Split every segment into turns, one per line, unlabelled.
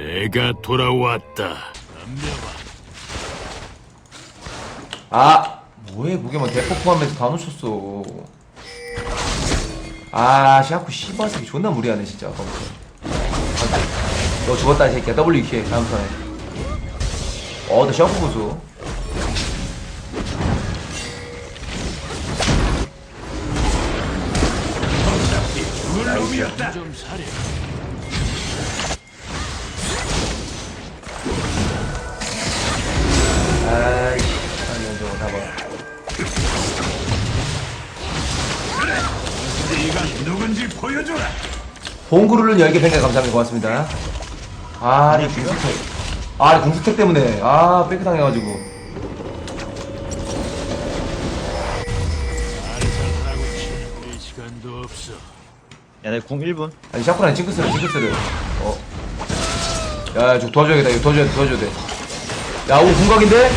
내가 돌아왔다.
아 뭐해? 무게만 대폭포하면서 다 놓쳤어. 아 샤쿠 씨발 새끼 존나 무리하네 진짜. 아까부터 너 죽었다 이 새끼야. W 키 다음 턴에. 어너 샤쿠 보소.
좀 사려. 누군지 보여줘라.
봉구루를 10개 팽개 감사합니다 고맙습니다 아니 공수택 아 공수택 때문에 아 뺏겨 당해가지고
알살하고 시간도 없어.
야, 내 궁 1분.
아니 샤쿠랑 징크스를 징크스를 어. 야, 저 도와줘야겠다. 이거 도와줘야 돼, 도와줘야 돼. 야, 오, 궁각인데?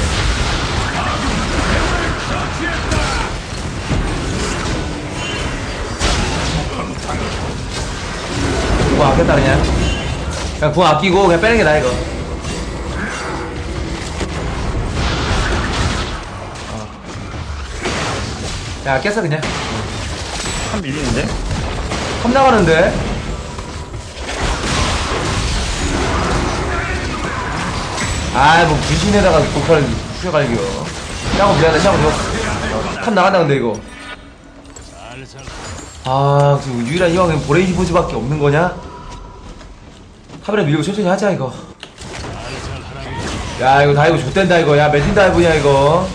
아꼈다, 그냥. 그냥 궁 아끼고 그냥 빼는 게 나아, 이거. 어. 야, 깼어, 그냥.
한 밀리는데?
컵 나가는데? 아이 뭐 귀신에다가 독칼 휘어갈겨 샤고 미안해 샤고 이거 컵 나간다 근데 이거 아 지금 유일한 희망은 보레이지 보즈밖에 없는 거냐? 카메라 밀고 천천히 하자 이거 야 이거 다 이거 좆된다 이거 야 매진 다이브냐 이거.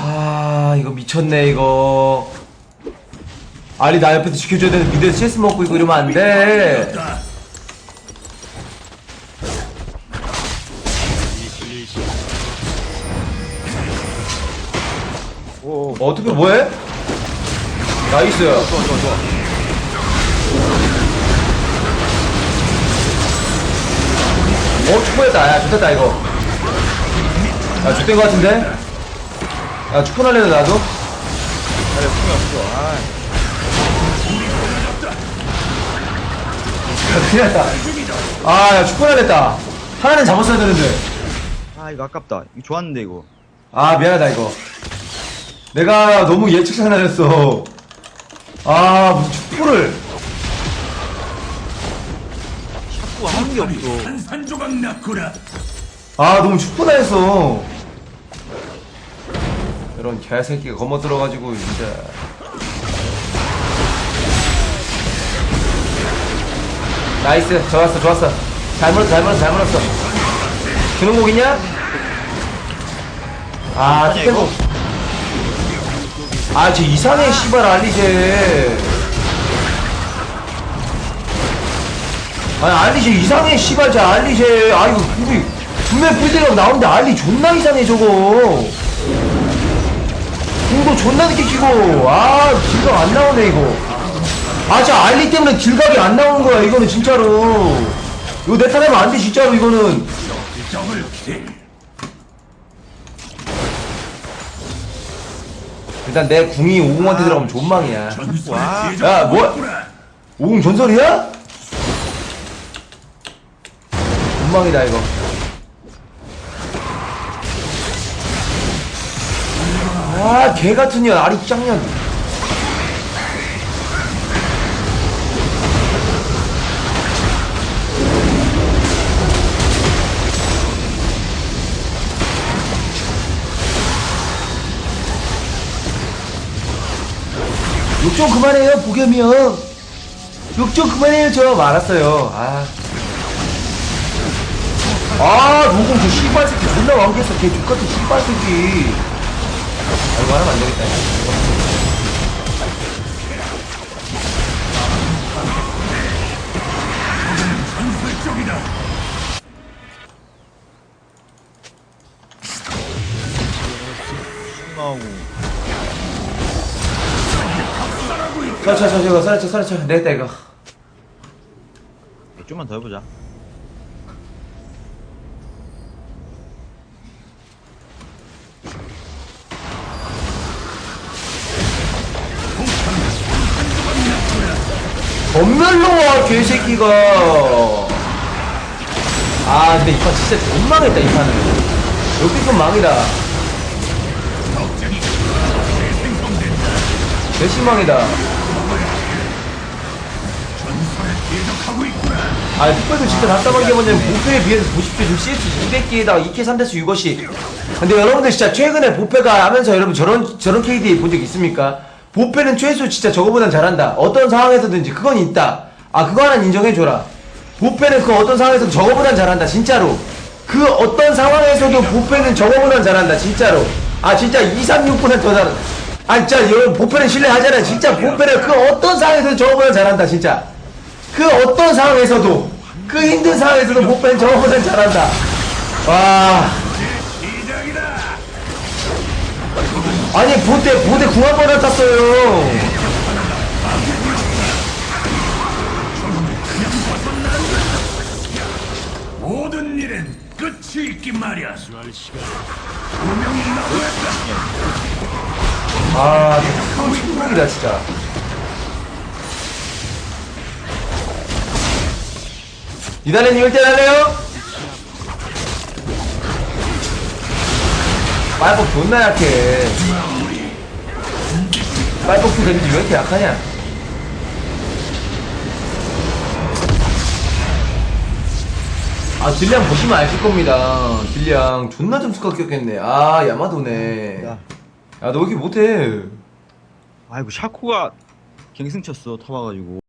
아 이거 미쳤네 이거 아니 나 옆에서 지켜줘야 되는 미드에서 CS 먹고 이거 이러면 안돼 어, 어떻게 뭐해? 나이스
좋아, 좋아, 좋아.
어 축구했다 야 좋됐다 이거 야 좋된 거 같은데? 야 축구 날래도 나도?
야, 내가 궁이 없어. 아,
야 큰일 났다 아야 축구 날랬다 하나는 잡았어야 되는데
아, 이거 아깝다. 이거 좋았는데, 이거.
아 미안하다 이거 내가 너무 예측상 날렸어 아 무슨 축구를
게 없어.
산조각 났구나.
아 너무 축구나 했어 이런 개새끼가 겁먹 들어가지고 진짜 나이스 좋았어 좋았어 잘 물었어 잘 물었어 잘 물었어 주는 곡 있냐? 아? 스페고 아쟤 이상해 씨발 알리제 아니 알리제 이상해 씨발 저 알리제 아 이거 우리 분명 풀대가 나오는데 알리 존나 이상해 저거 궁도 존나 늦게 키고 아 길각 안 나오네 이거 아저 알리 때문에 길각이 안 나오는 거야 이거는 진짜로 이거 내 탓하면 안 돼 진짜로 이거는. 일단 내 궁이 오공한테 들어가면 존망이야
와.
야, 뭐야? 오공 전설이야? 존망이다 이거. 아 개같은 년 아리 짱년. 욕 좀 그만해요 보겸이요 욕 좀 그만해요 저. 알았어요. 아. 아 노공 저 씨발 새끼 존나 왕겠어 걔 족같은 씨발 새끼 아 이거 하면 안 되겠다
쪽이다.
나오고.
서쳐 저거 서쳐 서쳐 내겠다 이거
좀만 더 해보자.
전멸로 와 개새끼가 아 근데 이판 진짜 못 망했다 이 판은 여기서 망이다
있구나.
아 특별도 진짜 답답한 게 뭐냐면 보패에 비해서 보십시오 지금 CS 200개에다가 2K 3대수 6것이 근데 여러분들 진짜 최근에 보패가 하면서 여러분 저런 저런 KD 본 적 있습니까? 보패는 최소 진짜 저거보단 잘한다. 어떤 상황에서든지 그건 있다. 아 그거 하나 인정해줘라. 보패는 그 어떤 상황에서도 저거보단 잘한다 진짜로. 그 어떤 상황에서도 보패는 저거보단 잘한다 진짜로. 아 진짜 2, 3, 6보다 더 잘한다 아 진짜 여러분 보패는 신뢰하잖아요. 진짜 보패는 그 어떤 상황에서도 저거보다 잘한다 진짜. 그 어떤 상황에서도 그 힘든 상황에서도 못뺀 저거보단 잘한다. 와 아니 보대 보대 궁합 탔어요
모든 일엔 끝이 있긴 말이야. 분명히.
아 정말 충격이다 진짜 이달래님 1대 할래요? 빨복 존나 약해. 빨복도 데미지 왜 이렇게 약하냐? 아 딜량 보시면 아실 겁니다. 딜량 존나 점수 깎였겠네. 아 야마도네.
야.
야너 왜 이렇게 못해?
아이고 샤코가 갱승 쳤어 타봐가지고